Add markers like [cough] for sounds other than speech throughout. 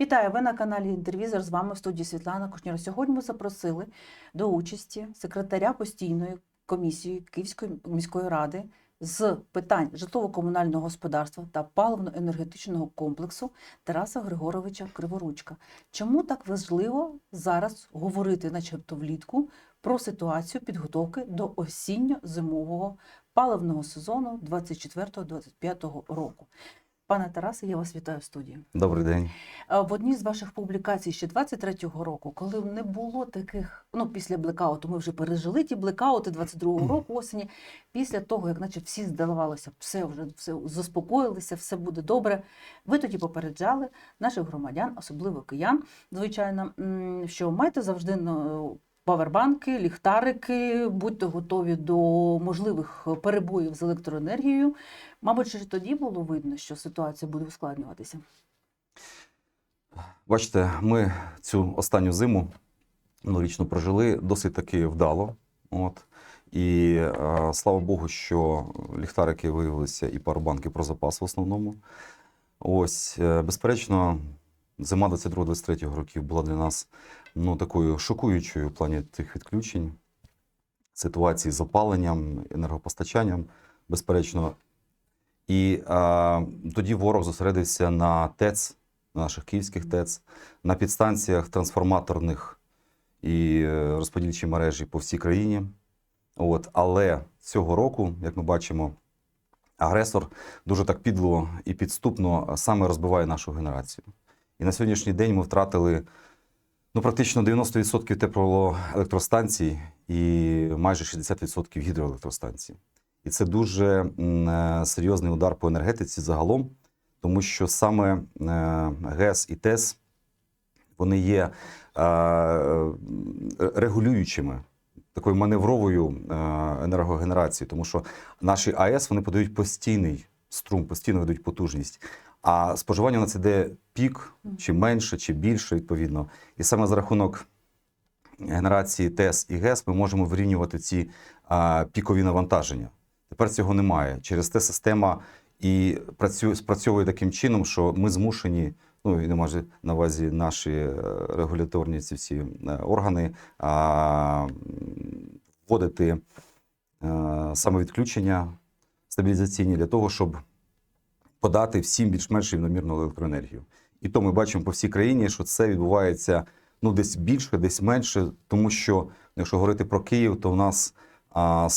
Вітаю! Ви на каналі Інтервізор. З вами в студії Світлана Кушніра. Сьогодні ми запросили до участі секретаря постійної комісії Київської міської ради з питань житлово-комунального господарства та паливно-енергетичного комплексу Тараса Григоровича Криворучка. Чому так важливо зараз говорити, начебто влітку, про ситуацію підготовки до осінньо-зимового паливного сезону 24-25 року? Пане Тарасе, я вас вітаю в студії. Добрий день. В одній з ваших публікацій ще 23-го року, коли не було таких, ну після блекауту, ми вже пережили ті блекаути 22-го року осені. Після того, як наче всі здавалося, все вже все заспокоїлися, все буде добре. Ви тоді попереджали наших громадян, особливо киян, звичайно, що майте завжди павербанки, ліхтарики, будьте готові до можливих перебоїв з електроенергією. Мабуть, ще тоді було видно, що ситуація буде ускладнюватися. Бачите, ми цю останню зиму минулорічну прожили досить таки вдало. От. І е, слава Богу, що ліхтарики виявилися і парубанки про запас в основному. Ось, е, безперечно, зима 22-23 років була для нас ну, такою шокуючою в плані тих відключень, ситуації з опаленням, енергопостачанням, безперечно. І е, тоді ворог зосередився на ТЕЦ, на наших київських ТЕЦ, на підстанціях трансформаторних і е, розподільчі мережі по всій країні. От, але цього року, як ми бачимо, агресор дуже так підло і підступно саме розбиває нашу генерацію. І на сьогоднішній день ми втратили ну, практично 90% теплоелектростанцій і майже 60% гідроелектростанцій. І це дуже е, серйозний удар по енергетиці загалом, тому що саме е, ГЕС і ТЕС вони є е, регулюючими такою маневровою енергогенерацією, тому що наші АЕС вони подають постійний струм, постійно ведуть потужність. А споживання на це йде пік, чи менше, чи більше, відповідно. І саме за рахунок генерації ТЕС і ГЕС ми можемо вирівнювати ці а, пікові навантаження. Тепер цього немає. Через те система і працює, спрацьовує таким чином, що ми змушені, ну і не може на увазі наші е, регуляторні ці всі е, органи а, вводити е, саме відключення стабілізаційні для того, щоб подати всім більш-менш рівномірну електроенергію. І то ми бачимо по всій країні, що це відбувається ну десь більше, десь менше, тому що якщо говорити про Київ, то в нас а,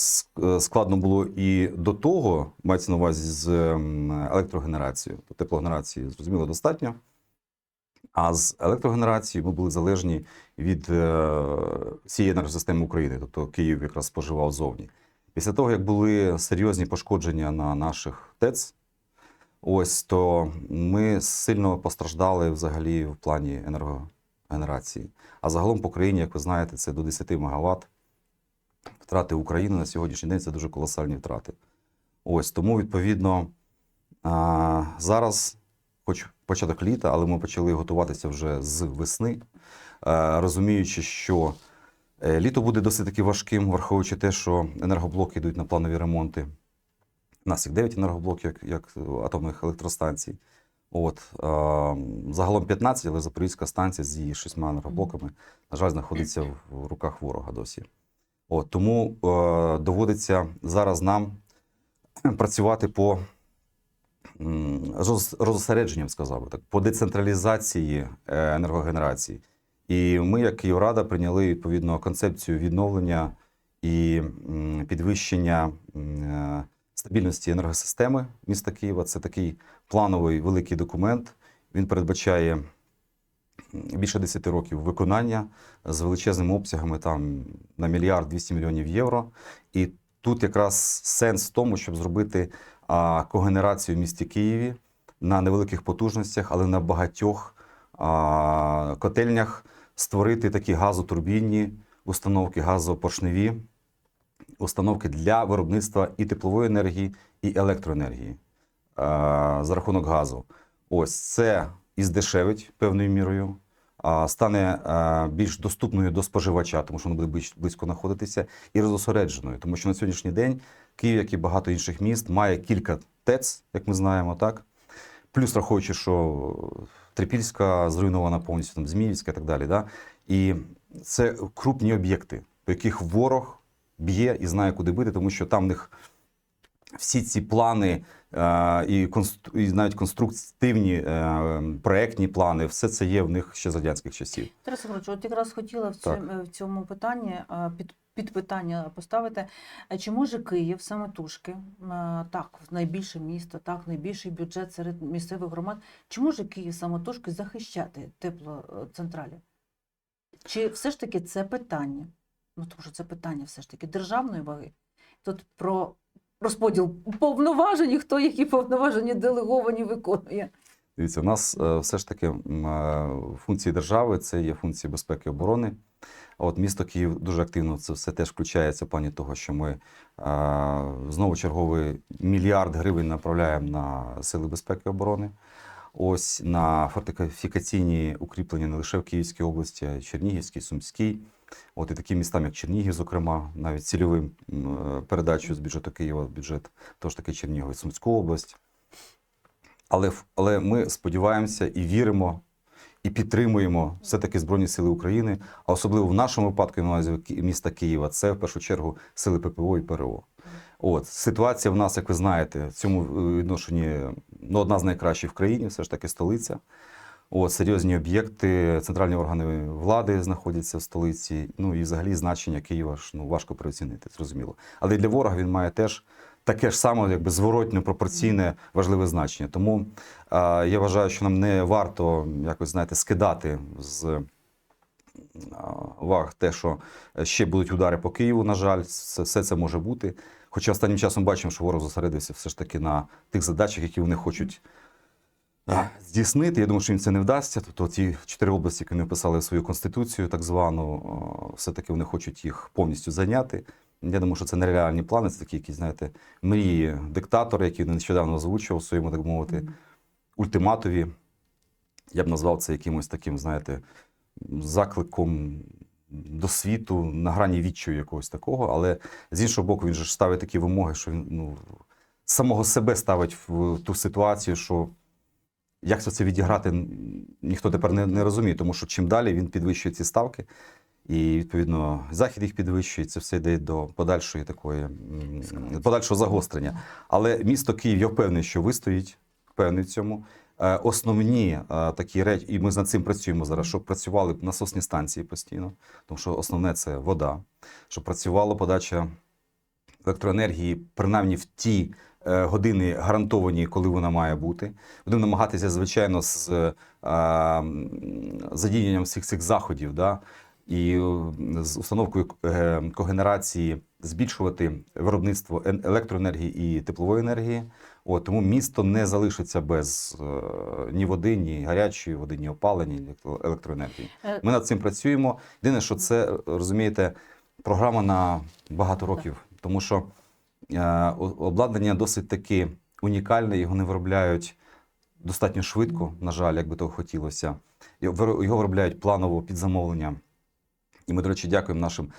е, складно було і до того, мається на увазі з ем, електрогенерацією, то теплогенерації зрозуміло достатньо. А з електрогенерацією ми були залежні від е, всієї енергосистеми України, тобто Київ якраз споживав зовні. Після того, як були серйозні пошкодження на наших ТЕЦ, ось то ми сильно постраждали взагалі в плані енергогенерації. А загалом по країні, як ви знаєте, це до 10 МВт. Втрати України на сьогоднішній день це дуже колосальні втрати. Ось тому, відповідно, зараз, хоч початок літа, але ми почали готуватися вже з весни, е, розуміючи, що е, літо буде досить таки важким, враховуючи те, що енергоблоки йдуть на планові ремонти. У нас їх 9 енергоблоків, як, як атомних електростанцій. От, загалом 15, але Запорізька станція з її шістьма енергоблоками, на жаль, знаходиться в, руках ворога досі. От, тому е, доводиться зараз нам працювати по м, роз- розосередженню, сказав би так, по децентралізації е, енергогенерації. І ми, як Київрада, прийняли відповідно концепцію відновлення і підвищення е, стабільності енергосистеми міста Києва. Це такий плановий великий документ. Він передбачає більше 10 років виконання з величезними обсягами там на мільярд 200 мільйонів євро. І тут якраз сенс в тому, щоб зробити а, когенерацію в місті Києві на невеликих потужностях, але на багатьох а, котельнях створити такі газотурбінні установки, газопоршневі установки для виробництва і теплової енергії, і електроенергії за рахунок газу. Ось це і здешевить певною мірою, стане більш доступною до споживача, тому що воно буде близько знаходитися, і розосередженою, тому що на сьогоднішній день Київ, як і багато інших міст, має кілька ТЕЦ, як ми знаємо, так. плюс враховуючи, що Трипільська зруйнована повністю, там Зміївська і так далі. Да? І це крупні об'єкти, по яких ворог б'є і знає, куди бити, тому що там в них всі ці плани е, і, консту- і навіть конструктивні е, проектні плани, все це є в них ще з радянських часів. Тарас Григорович, от якраз хотіла в цьому, в цьому питанні е, під, під питання поставити, е, чи може Київ самотужки, е, так, найбільше місто, так, найбільший бюджет серед місцевих громад, чи може Київ самотужки захищати теплоцентралі? Чи все ж таки це питання? Ну, тому що це питання все ж таки державної ваги. Тут про розподіл повноважень, і хто які повноваження делеговані виконує. Дивіться, у нас е, все ж таки е, функції держави це є функції безпеки і оборони. От місто Київ дуже активно це все теж включається в плані того, що ми е, знову черговий мільярд гривень направляємо на сили безпеки і оборони. Ось на фортифікаційні укріплення не лише в Київській області, а й Чернігівській, Сумській. От і такі міста, як Чернігів, зокрема, навіть цільовим е, передачею з бюджету Києва в бюджет, тож таки Чернігів і Сумську область. Але, але ми сподіваємося і віримо, і підтримуємо все-таки Збройні Сили України, а особливо в нашому випадку, на міста Києва, це в першу чергу сили ППО і ПРО. От ситуація в нас, як ви знаєте, в цьому е, відношенні ну, одна з найкращих в країні, все ж таки столиця. От, серйозні об'єкти, центральні органи влади знаходяться в столиці. Ну і взагалі значення Києва ж ну, важко переоцінити, зрозуміло. Але для ворога він має теж таке ж саме, якби зворотне, пропорційне, важливе значення. Тому е, я вважаю, що нам не варто якось знаєте, скидати з а, уваги те, що ще будуть удари по Києву, на жаль, це- все це може бути. Хоча останнім часом бачимо, що ворог зосередився все ж таки на тих задачах, які вони хочуть здійснити. Я думаю, що їм це не вдасться. Тобто ті чотири області, які вони вписали в свою конституцію, так звану, все-таки вони хочуть їх повністю зайняти. Я думаю, що це нереальні плани, це такі якісь, знаєте, мрії диктатора, які він нещодавно озвучував своєму, так мовити, ультиматові. Я б назвав це якимось таким, знаєте, закликом до світу на грані відчаю якогось такого. Але з іншого боку, він же ж ставить такі вимоги, що він ну, самого себе ставить в ту ситуацію, що як це відіграти, ніхто тепер не, не розуміє, тому що чим далі він підвищує ці ставки, і відповідно захід їх підвищує, це все йде до подальшої такої подальшого загострення. Але місто Київ, я впевнений, що вистоїть, впевнений в цьому. Е, Основні е, такі речі, і ми над цим працюємо зараз, щоб працювали насосні станції постійно, тому що основне це вода, щоб працювала подача електроенергії, принаймні в ті години гарантовані, коли вона має бути. Будемо намагатися, звичайно, з е, задіянням всіх цих заходів, да, і е, з установкою е, когенерації збільшувати виробництво електроенергії і теплової енергії. От, тому місто не залишиться без е, ні води, ні гарячої води, ні опалення, ні електроенергії. Е, Ми над цим працюємо. Єдине, що це розумієте, програма на багато років, тому що е, обладнання досить таки унікальне, його не виробляють достатньо швидко, на жаль, як би того хотілося. Його виробляють планово під замовлення. І ми, до речі, дякуємо нашим е,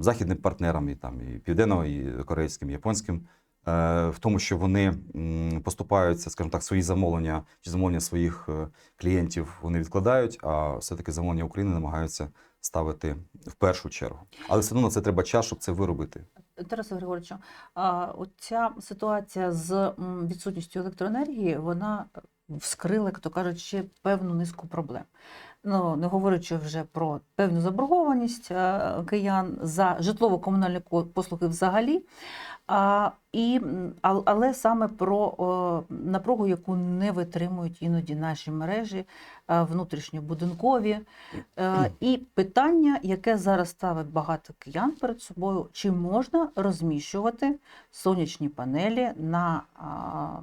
західним партнерам, і там і південно, і корейським, і японським, е, в тому, що вони м, поступаються, скажімо так, свої замовлення чи замовлення своїх е, клієнтів вони відкладають, а все-таки замовлення України намагаються ставити в першу чергу. Але все одно на це треба час, щоб це виробити. Тарасе Григоровичу, оця ситуація з відсутністю електроенергії, вона вскрила, як то кажуть, ще певну низку проблем. Ну, не говорячи вже про певну заборгованість е, киян за житлово-комунальні послуги взагалі, а, і, але саме про о, напругу, яку не витримують іноді наші мережі е, внутрішньобудинкові. Е, І питання, яке зараз ставить багато киян перед собою, чи можна розміщувати сонячні панелі на,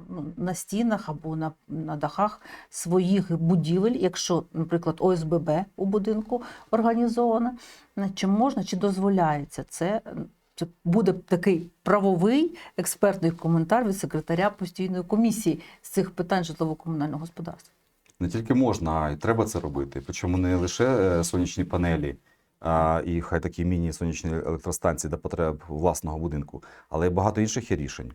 ну, на стінах або на, на дахах своїх будівель, якщо, наприклад, ОСББ у будинку організовано, Е, чи можна, чи дозволяється це? Це буде такий правовий експертний коментар від секретаря постійної комісії з цих питань житлово-комунального господарства. Не тільки можна, а й треба це робити. Причому не лише е, сонячні панелі, а, і хай такі міні-сонячні електростанції до потреб власного будинку, але й багато інших є рішень.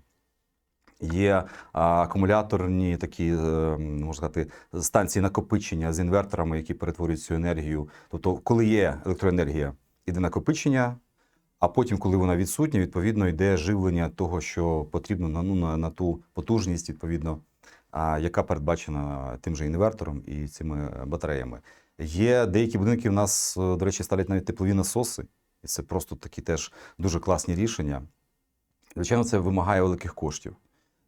Є акумуляторні такі, е, можна сказати, станції накопичення з інверторами, які перетворюють цю енергію. Тобто, коли є електроенергія, іде накопичення, а потім, коли вона відсутня, відповідно йде живлення того, що потрібно на, ну, на, на ту потужність, відповідно, а, яка передбачена тим же інвертором і цими батареями. Є деякі будинки в нас, е, до речі, ставлять навіть теплові насоси, і це просто такі теж дуже класні рішення. Звичайно, це вимагає великих коштів.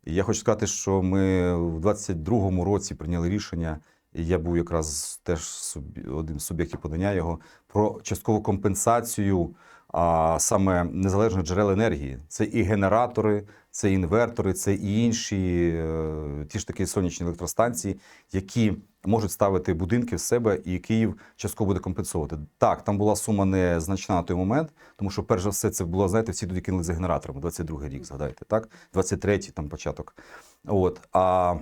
І я хочу сказати, що ми в 22-му році прийняли рішення, я був якраз теж одним з суб'єктів подання його про часткову компенсацію а, саме незалежних джерел енергії. Це і генератори, це і інвертори, це і інші е, ті ж такі сонячні електростанції, які можуть ставити будинки в себе, і Київ частково буде компенсувати. Так, там була сума незначна на той момент, тому що перш за все це було, знаєте, всі туди кинули за генераторами. 22-й рік, згадайте, так? 23-й там початок. От. А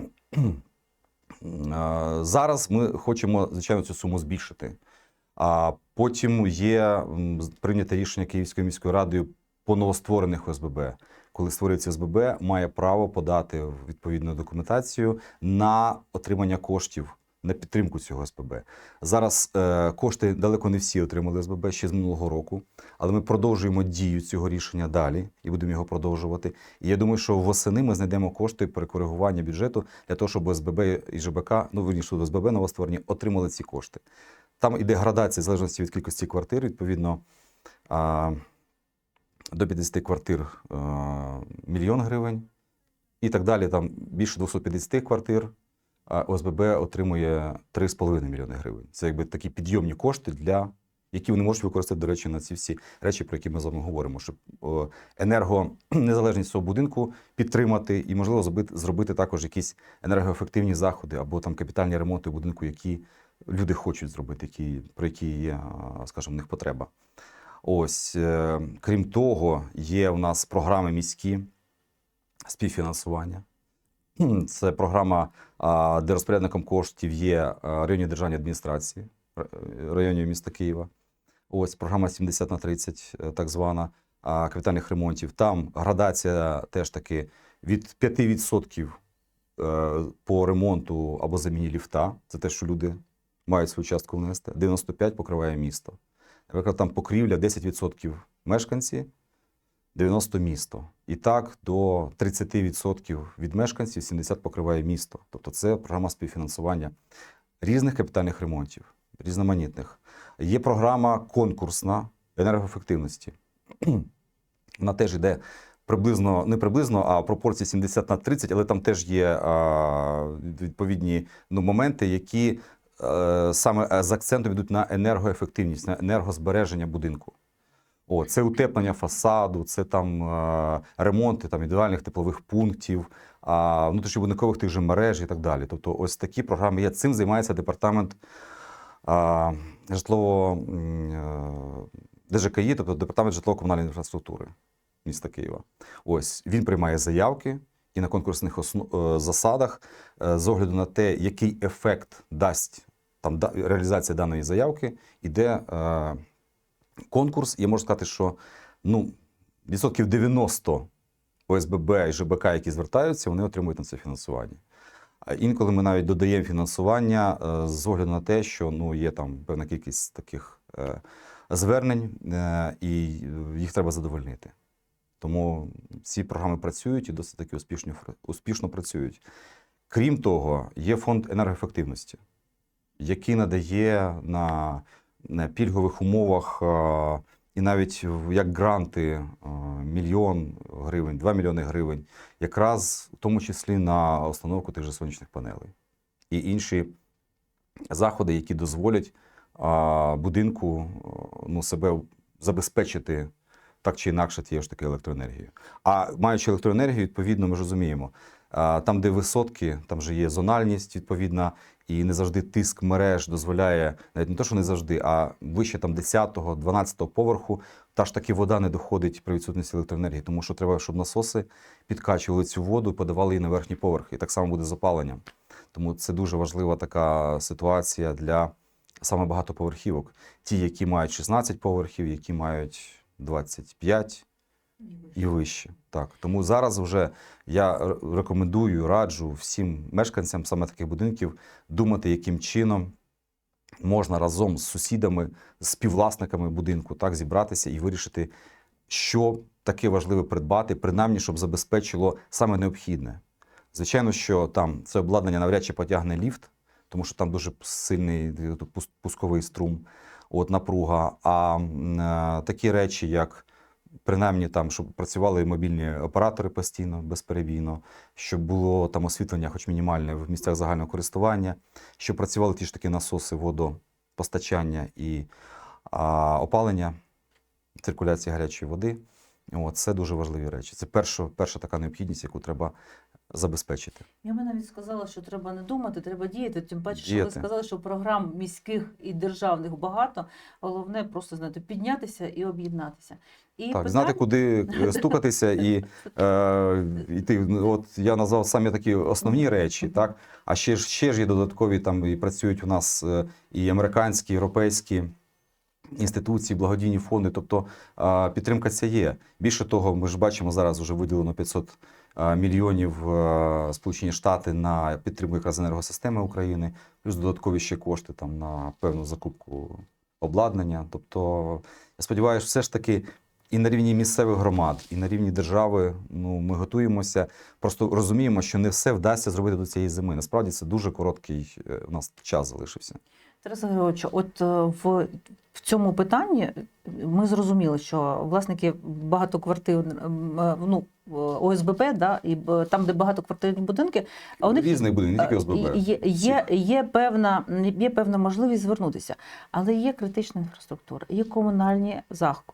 Зараз ми хочемо, звичайно, цю суму збільшити. А потім є прийняте рішення Київською міською радою по новостворених ОСББ. Коли створюється ОСББ, має право подати відповідну документацію на отримання коштів на підтримку цього СББ. Зараз е, кошти далеко не всі отримали СББ ще з минулого року, але ми продовжуємо дію цього рішення далі і будемо його продовжувати. І я думаю, що восени ми знайдемо кошти перекоригування бюджету для того, щоб ОСББ і ЖБК, ну верніше ОСББ новостворені, отримали ці кошти. Там іде градація в залежності від кількості квартир, відповідно. А, до 50 квартир мільйон гривень і так далі. Там більше 250 квартир, ОСББ отримує 3,5 мільйони гривень. Це якби такі підйомні кошти, для, які вони можуть використати, до речі, на ці всі речі, про які ми з вами говоримо, щоб енергонезалежність [clears throat] свого будинку підтримати і, можливо, зробити, також якісь енергоефективні заходи або там капітальні ремонти в будинку, які люди хочуть зробити, які, про які є, скажімо, в них потреба. Ось, е, крім того, є у нас програми міські співфінансування. Це програма, де розпорядником коштів є районні державні адміністрації р- районів міста Києва. Ось програма 70 на 30, е, так звана капітальних ремонтів. Там градація теж таки від 5% е, по ремонту або заміні ліфта. Це те, що люди мають свою частку внести. 95% покриває місто. Наприклад, там покрівля 10% мешканці, 90 місто. І так до 30% від мешканців 70 покриває місто. Тобто це програма співфінансування різних капітальних ремонтів, різноманітних. Є програма конкурсна енергоефективності. [clears throat] Вона теж йде приблизно, не приблизно, а пропорції 70 на 30, але там теж є а, відповідні ну, моменти, які е, саме з акцентом йдуть на енергоефективність, на енергозбереження будинку. О, це утеплення фасаду, це там е, ремонти там, індивідуальних теплових пунктів, внутрішньобудинкових тих же мереж і так далі. Тобто, ось такі програми є. Цим займається департамент а, житлово е, ДЖКІ, тобто департамент житлово-комунальної інфраструктури міста Києва. Ось він приймає заявки і на конкурсних основ, е, засадах з огляду на те, який ефект дасть там реалізація даної заявки, іде конкурс. Я можу сказати, що ну, відсотків 90 ОСББ і ЖБК, які звертаються, вони отримують на це фінансування. А інколи ми навіть додаємо фінансування е, з огляду на те, що ну, є там певна кількість таких е, звернень, е, і їх треба задовольнити. Тому ці програми працюють і досить таки успішно, успішно працюють. Крім того, є фонд енергоефективності, який надає на, на пільгових умовах е, і навіть як гранти е, мільйон гривень, 2 мільйони гривень, якраз в тому числі на установку тих же сонячних панелей і інші заходи, які дозволять будинку е, ну, себе забезпечити так чи інакше тією ж таки електроенергією. А маючи електроенергію, відповідно, ми розуміємо, там, де висотки, там вже є зональність відповідна, і не завжди тиск мереж дозволяє, навіть не те, що не завжди, а вище там 10-го, 12-го поверху, та ж таки вода не доходить при відсутності електроенергії, тому що треба, щоб насоси підкачували цю воду і подавали її на верхній поверх. І так само буде з опаленням. Тому це дуже важлива така ситуація для саме багатоповерхівок. Ті, які мають 16 поверхів, які мають 25, і вище. Так. Тому зараз вже я рекомендую, раджу всім мешканцям саме таких будинків думати, яким чином можна разом з сусідами, з співвласниками будинку так, зібратися і вирішити, що таке важливе придбати, принаймні, щоб забезпечило саме необхідне. Звичайно, що там це обладнання навряд чи потягне ліфт, тому що там дуже сильний е, пусковий струм, от напруга. А е, такі речі, як принаймні там, щоб працювали мобільні оператори постійно, безперебійно, щоб було там освітлення, хоч мінімальне, в місцях загального користування, щоб працювали ті ж такі насоси водопостачання і а, опалення, циркуляція гарячої води. От, це дуже важливі речі. Це перша, перша така необхідність, яку треба забезпечити. Я би навіть сказала, що треба не думати, треба діяти. Тим паче, що ви сказали, що програм міських і державних багато. Головне просто знаєте, піднятися і об'єднатися. І Так, знати, куди е, [laughs] стукатися і е, йти. Ну, От я назвав самі такі основні речі, так. А ще ж ще ж є додаткові там і працюють у нас е, і американські, і європейські інституції, благодійні фонди. Тобто е, підтримка ця є. Більше того, ми ж бачимо зараз вже виділено 500 е, мільйонів е, Сполучені Штати на підтримку якраз енергосистеми України, плюс додаткові ще кошти там на певну закупку обладнання. Тобто, я сподіваюся, все ж таки і на рівні місцевих громад, і на рівні держави ну, ми готуємося. Просто розуміємо, що не все вдасться зробити до цієї зими. Насправді це дуже короткий е, у нас час залишився. Тарас Григорович, от е, в, в цьому питанні ми зрозуміли, що власники багатоквартир, е, ну, е, ОСББ, да, і там, де багатоквартирні будинки, а у них Різний будинок, не тільки Е, ОСББ. Є, є, є, певна, є певна можливість звернутися, але є критична інфраструктура, є комунальні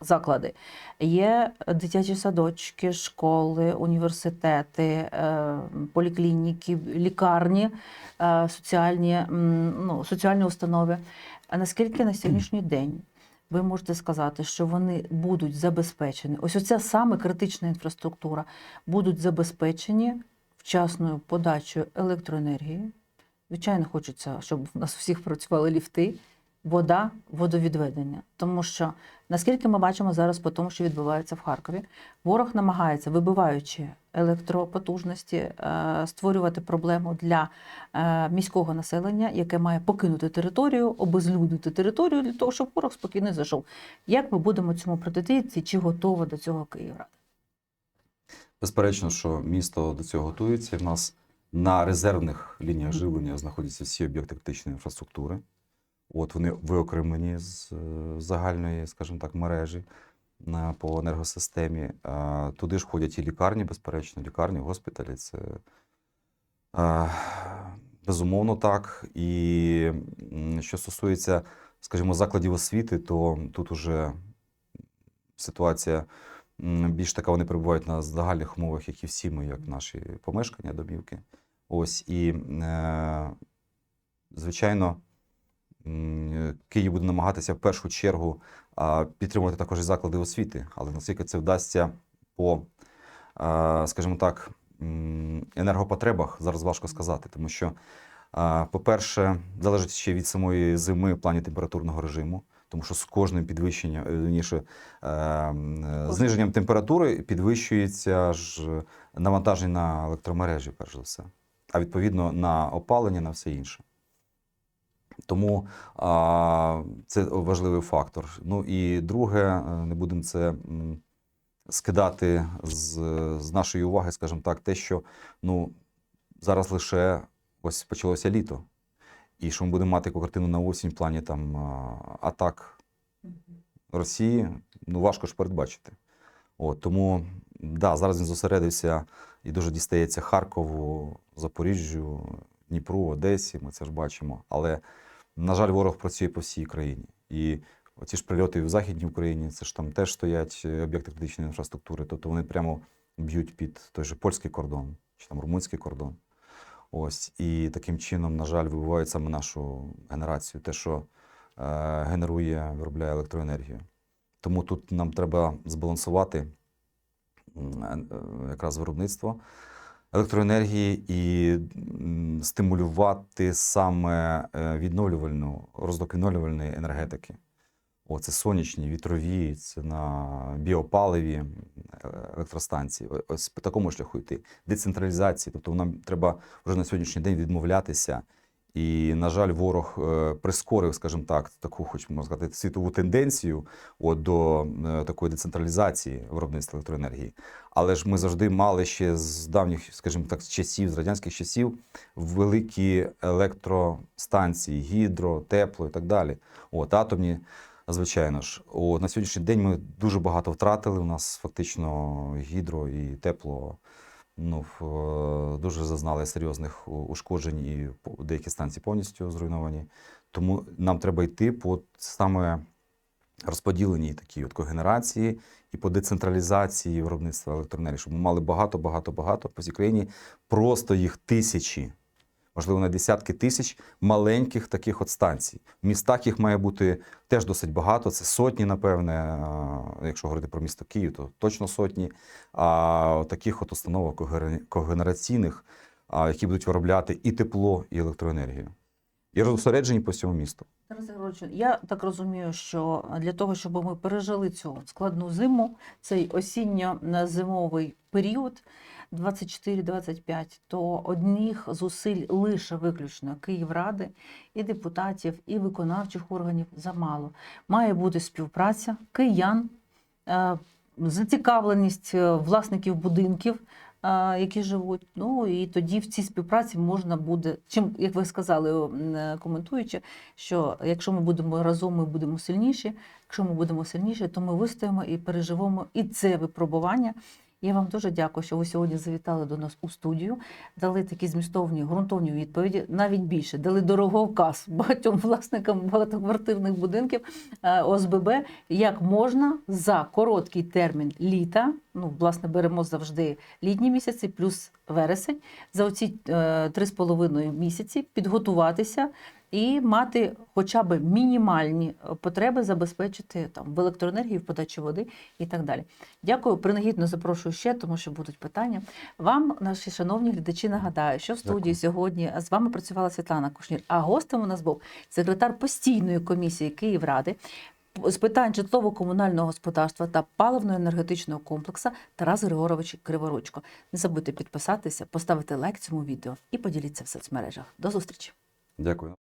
заклади, є дитячі садочки, школи, університети, е, поліклініки, лікарні, е, соціальні, ну, соціальні установи. А наскільки на сьогоднішній день ви можете сказати, що вони будуть забезпечені? Ось оця саме критична інфраструктура будуть забезпечені вчасною подачею електроенергії. Звичайно, хочеться, щоб в нас у всіх працювали ліфти, вода, водовідведення. Тому що наскільки ми бачимо зараз по тому, що відбувається в Харкові, ворог намагається, вибиваючи електропотужності, е, створювати проблему для е, міського населення, яке має покинути територію, обезлюдити територію для того, щоб ворог спокійно зайшов. Як ми будемо цьому протидіяти? Чи готова до цього Київрада? Безперечно, що місто до цього готується. В нас на резервних лініях живлення знаходяться всі об'єкти критичної інфраструктури. От вони виокремлені з е, загальної, скажімо так, мережі по енергосистемі. Туди ж входять і лікарні, безперечно, лікарні, госпіталі. Це безумовно так. І що стосується, скажімо, закладів освіти, то тут уже ситуація більш така, вони перебувають на загальних умовах, як і всі ми, як наші помешкання, домівки. Ось і, е, звичайно, Київ буде намагатися в першу чергу підтримувати також і заклади освіти, але наскільки це вдасться по, скажімо так, енергопотребах, зараз важко сказати, тому що, по-перше, залежить ще від самої зими в плані температурного режиму. Тому що з кожним підвищенням, е, вірніше, е, е, зниженням температури підвищується ж навантаження на електромережі, перш за все, а відповідно на опалення, на все інше. Тому а, це важливий фактор. Ну і друге, е, не будемо це скидати з, з нашої уваги, скажімо так, те, що ну, зараз лише ось почалося літо. І що ми будемо мати яку картину на осінь в плані там атак Росії, ну важко ж передбачити. От, тому да, зараз він зосередився і дуже дістається Харкову, Запоріжжю, Дніпру, Одесі. Ми це ж бачимо. Але, на жаль, ворог працює по всій країні. І оці ж прильоти в Західній Україні, це ж там теж стоять е, об'єкти критичної інфраструктури. Тобто вони прямо б'ють під той же польський кордон чи там румунський кордон. Ось і таким чином, на жаль, вибивають саме нашу генерацію, те, що е, генерує, виробляє електроенергію. Тому тут нам треба збалансувати м, е, якраз виробництво електроенергії і стимулювати саме е, відновлювальну, розвиток відновлювальної енергетики. О, це сонячні, вітрові, це на біопаливі електростанції. Ось по такому шляху йти. Децентралізації. Тобто нам треба вже на сьогоднішній день відмовлятися. І, на жаль, ворог е, прискорив, скажімо так, таку, хоч можна сказати, світову тенденцію от, до е, такої децентралізації виробництва електроенергії. Але ж ми завжди мали ще з давніх, скажімо так, з часів, з радянських часів, великі електростанції, гідро, тепло і так далі. От, атомні, звичайно ж. От, на сьогоднішній день ми дуже багато втратили. У нас фактично гідро і тепло ну, дуже зазнали серйозних ушкоджень і деякі станції повністю зруйновані. Тому нам треба йти по саме розподіленій такій от когенерації і по децентралізації виробництва електроенергії, щоб ми мали багато, багато, багато по всій країні, просто їх тисячі, можливо, на десятки тисяч маленьких таких от станцій. В містах їх має бути теж досить багато, це сотні, напевне. Якщо говорити про місто Київ, то точно сотні. А таких от установок когенераційних, які будуть виробляти і тепло, і електроенергію. І розсереджені по всьому місту. Тарас Григорович, я так розумію, що для того, щоб ми пережили цю складну зиму, цей осінньо-зимовий період 24-25, то одних зусиль лише виключно Київради і депутатів, і виконавчих органів замало. Має бути співпраця киян, е, зацікавленість е, власників будинків. Які живуть, ну і тоді в цій співпраці можна буде, чим як ви сказали, е, коментуючи, що якщо ми будемо разом, ми будемо сильніші. Якщо ми будемо сильніші, то ми вистоїмо і переживемо і це випробування. Я вам дуже дякую, що ви сьогодні завітали до нас у студію, дали такі змістовні, ґрунтовні відповіді, навіть більше дали дороговказ багатьом [laughs] власникам багатоквартирних будинків е, ОСББ, як можна за короткий термін літа, ну власне беремо завжди літні місяці, плюс вересень, за оці е, три з половиною місяці підготуватися і мати хоча б мінімальні е, потреби забезпечити там в електроенергії, в подачі води і так далі. Дякую. Принагідно запрошую ще, тому що будуть питання. Вам, наші шановні глядачі, нагадаю, що в студії Дякую. сьогодні з вами працювала Світлана Кушнір, а гостем у нас був секретар постійної комісії Київради з питань житлово-комунального господарства та паливно-енергетичного комплексу Тарас Григорович Криворучко. Не забудьте підписатися, поставити лайк цьому відео і поділіться в соцмережах. До зустрічі! Дякую.